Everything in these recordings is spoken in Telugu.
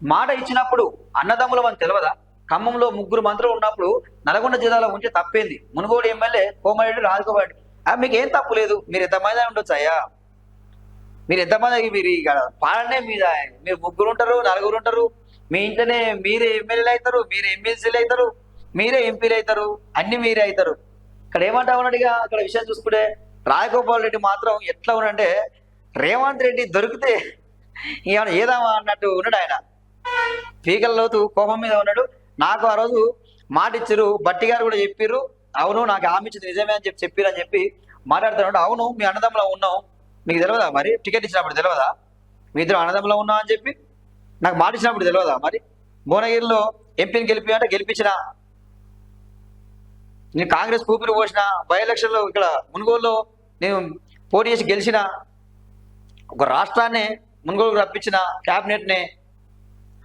మాట ఇచ్చినప్పుడు అన్నదమ్ముల అని తెలియదా ఖమ్మంలో ముగ్గురు మంత్రులు ఉన్నప్పుడు నల్గొండ జిల్లాలో ఉంచి తప్పేంది? మునుగోడు ఎమ్మెల్యే కోమారెడ్డి రాజగోపాల్ ఆ, మీకు ఏం తప్పు లేదు? మీరు ఎంతమంది ఉండొచ్చు అయ్యా. మీరు ఎంతమంది మీరు ఇక పాలనే మీద. మీరు ముగ్గురు ఉంటారు నలుగురు ఉంటారు. మీ ఇంట్లోనే మీరే ఎమ్మెల్యేలు అవుతారు మీరే ఎమ్మెల్సీలు అవుతారు మీరే ఎంపీలు అవుతారు అన్ని మీరే అవుతారు. ఇక్కడ ఏమంటా ఉన్నాడుగా అక్కడ విషయం చూసుకుంటే రాజగోపాల్ రెడ్డి మాత్రం ఎట్లా ఉన్నాడంటే రేవంత్ రెడ్డి దొరికితే ఏమన్నా ఏదామా అన్నట్టు ఉన్నాడు ఆయన. పీకల లోతు కోపం మీద ఉన్నాడు. నాకు ఆ రోజు మాట ఇచ్చారు బట్టి గారు కూడా చెప్పిర్రు అవును నాకు హామీ ఇచ్చింది నిజమే అని చెప్పి చెప్పిర్రు అని చెప్పి మాట్లాడుతున్నాడు. అవును మీ అన్నదమ్ములో ఉన్నాం. మీకు తెలియదా మరి? టికెట్ ఇచ్చినప్పుడు తెలియదా మీ ఇద్దరు అన్నదమ్ములో ఉన్నాం అని చెప్పి నాకు మాట ఇచ్చినప్పుడు తెలియదా మరి? భువనగిరిలో ఎంపీని గెలిపి అంటే గెలిపించిన నేను కాంగ్రెస్ కూపిరి పోసిన బై ఎలక్షన్లో ఇక్కడ మునుగోలులో నేను పోటీ చేసి గెలిచిన ఒక రాష్ట్రాన్ని మునుగోలుకు రప్పించిన క్యాబినెట్ని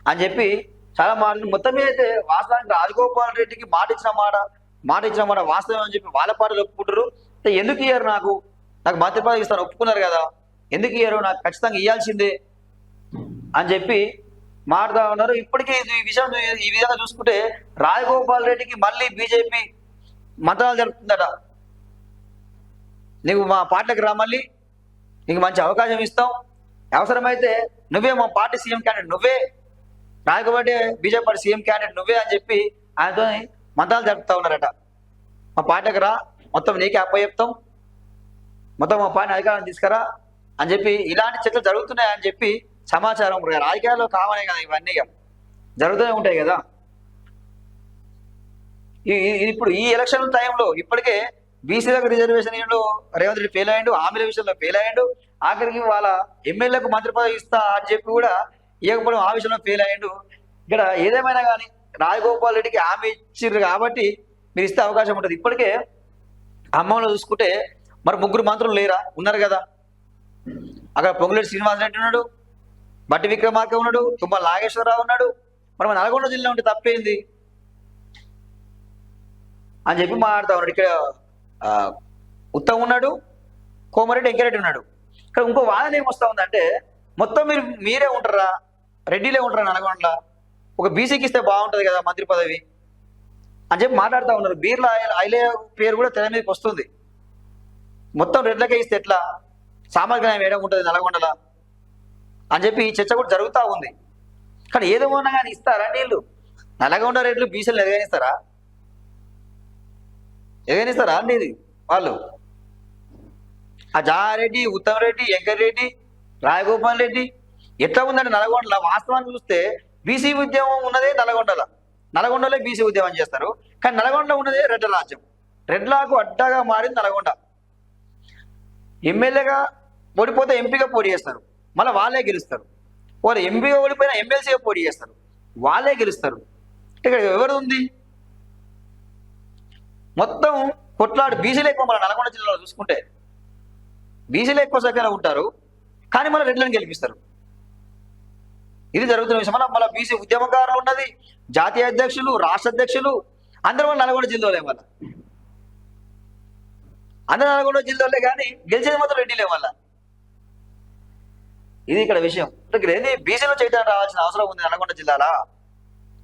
అని చెప్పి చాలా మాటలు మొత్తం మీద అయితే వాస్తవానికి రాజగోపాల్ రెడ్డికి మాట ఇచ్చిన మాట మాట ఇచ్చిన మాట వాస్తవం అని చెప్పి వాళ్ళ పాటలు ఒప్పుకుంటారు. ఎందుకు ఇయ్యారు నాకు? నాకు మంత్రి పదవి ఇస్తారు ఒప్పుకున్నారు కదా. ఎందుకు ఇయ్యారు? నాకు ఖచ్చితంగా ఇవ్వాల్సిందే అని చెప్పి మాట్లాడుతూ ఉన్నారు. ఇప్పటికే ఇది- ఈ విషయం ఈ విధంగా చూసుకుంటే రాజగోపాల్ రెడ్డికి మళ్ళీ బీజేపీ మంత్రాలు జరుపుతుందట. నీవు మా పార్టీకి రా మళ్ళీ. నీకు మంచి అవకాశం ఇస్తాం. అవసరమైతే నువ్వే మా పార్టీ సీఎం క్యాండిడేట్ నువ్వే. రాయకబట్టి బీజేపీ పార్టీ సీఎం క్యాండిడేట్ నువ్వే అని చెప్పి ఆయనతో మంత్రాలు జరుపుతా ఉన్నారట. మా పార్టీకి రా మొత్తం నీకే అప్ప చెప్తాం. మొత్తం మా పార్టీ అధికారం తీసుకురా అని చెప్పి ఇలాంటి చర్చలు జరుగుతున్నాయని చెప్పి సమాచారం రాజకీయాల్లో కామనే కదా ఇవన్నీ జరుగుతూనే ఉంటాయి కదా. ఇప్పుడు ఈ ఎలక్షన్ టైంలో ఇప్పటికే బీసీలకు రిజర్వేషన్ రేవంత్ రెడ్డి ఫెయిల్ అయ్యాడు హామీల విషయంలో ఫెయిల్ అయ్యాడు ఆఖరికి వాళ్ళ ఎమ్మెల్యేలకు మంత్రి పదవి ఇస్తా అని చెప్పి కూడా ఇవ్వకపోవడం ఆ విషయంలో ఫెయిల్ అయ్యాడు. ఇక్కడ ఏదేమైనా కానీ రాజగోపాల్ రెడ్డికి హామీ ఇచ్చిర్రు కాబట్టి మీరు ఇస్తే అవకాశం ఉంటుంది. ఇప్పటికే అమ్మంలో చూసుకుంటే మరి ముగ్గురు మంత్రులు లేరా? ఉన్నారు కదా. అక్కడ పొంగులేటి శ్రీనివాసరెడ్డి ఉన్నాడు బట్టి విక్రమార్క ఉన్నాడు తుమ్మ నాగేశ్వరరావు ఉన్నాడు. మరి మన నల్గొండ జిల్లా ఉంటే తప్పేంది? అని చెప్పి మాట్లాడుతా ఉన్నాడు. ఇక్కడ ఉత్తమ్ ఉన్నాడు కోమరెడ్డి వెంకరెడ్డి ఉన్నాడు. ఇక్కడ ఇంకో వాదన ఏమొస్తా ఉందంటే మొత్తం మీరు మీరే ఉంటారా? రెడ్డిలే ఉంటారా నల్గొండలో? ఒక బీసీకి ఇస్తే బాగుంటుంది కదా మంత్రి పదవి. అని చెప్పి మాట్లాడుతూ ఉన్నారు. బీర్ల ఐలే పేరు కూడా తెర మీదకి వస్తుంది. మొత్తం రెడ్లకే ఇస్తే ఎట్లా? సామాజిక న్యాయం వేయడం ఉంటుంది నల్గొండల? అని చెప్పి ఈ చర్చ కూడా జరుగుతూ ఉంది. కానీ ఏదో ఉన్నా కానీ ఇస్తారా నీళ్ళు నల్గొండ రెడ్లు బీసీలు ఎదగనిస్తారా ఎదగనిస్తారా అండి వాళ్ళు? ఆ జారెడ్డి ఉత్తమ్ రెడ్డి వెంకట్ రెడ్డి రాయగోపాల్ రెడ్డి ఎట్లా ఉందంటే నల్గొండలో వాస్తవాన్ని చూస్తే బీసీ ఉద్యమం ఉన్నదే నల్గొండలో. నల్గొండలో బీసీ ఉద్యమం చేస్తారు. కానీ నల్గొండలో ఉన్నదే రెడ్ల రాజ్యం. రెడ్లాకు అడ్డాగా మారింది నల్గొండ. ఎమ్మెల్యేగా ఓడిపోతే ఎంపీగా పోటీ చేస్తారు. మళ్ళీ వాళ్ళే గెలుస్తారు. వారు ఎంపీగా ఓడిపోయినా ఎమ్మెల్సీగా పోటీ చేస్తారు. వాళ్ళే గెలుస్తారు. ఇక్కడ ఎవరు ఉంది? మొత్తం కొట్లాడు బీసీలు ఎక్కువ మన నల్గొండ జిల్లాలో చూసుకుంటే. బీసీలు ఎక్కువ సంఖ్యలో ఉంటారు. కానీ మన రెడ్లను గెలిపిస్తారు. ఇది జరుగుతున్న విషయం. మన మళ్ళీ బీసీ ఉద్యమకారులు ఉన్నది జాతీయ అధ్యక్షులు రాష్ట్ర అధ్యక్షులు అందరూ మన నల్గొండ జిల్లాలే వల్ల అందరూ నల్గొండ జిల్లాలో కానీ గెలిచేది మాత్రం రెడ్డిలే వల్ల ఇది ఇక్కడ విషయం. ఇక్కడ ఏంది బీసీలో చేయడానికి రావాల్సిన అవసరం ఉంది నల్గొండ జిల్లాలో.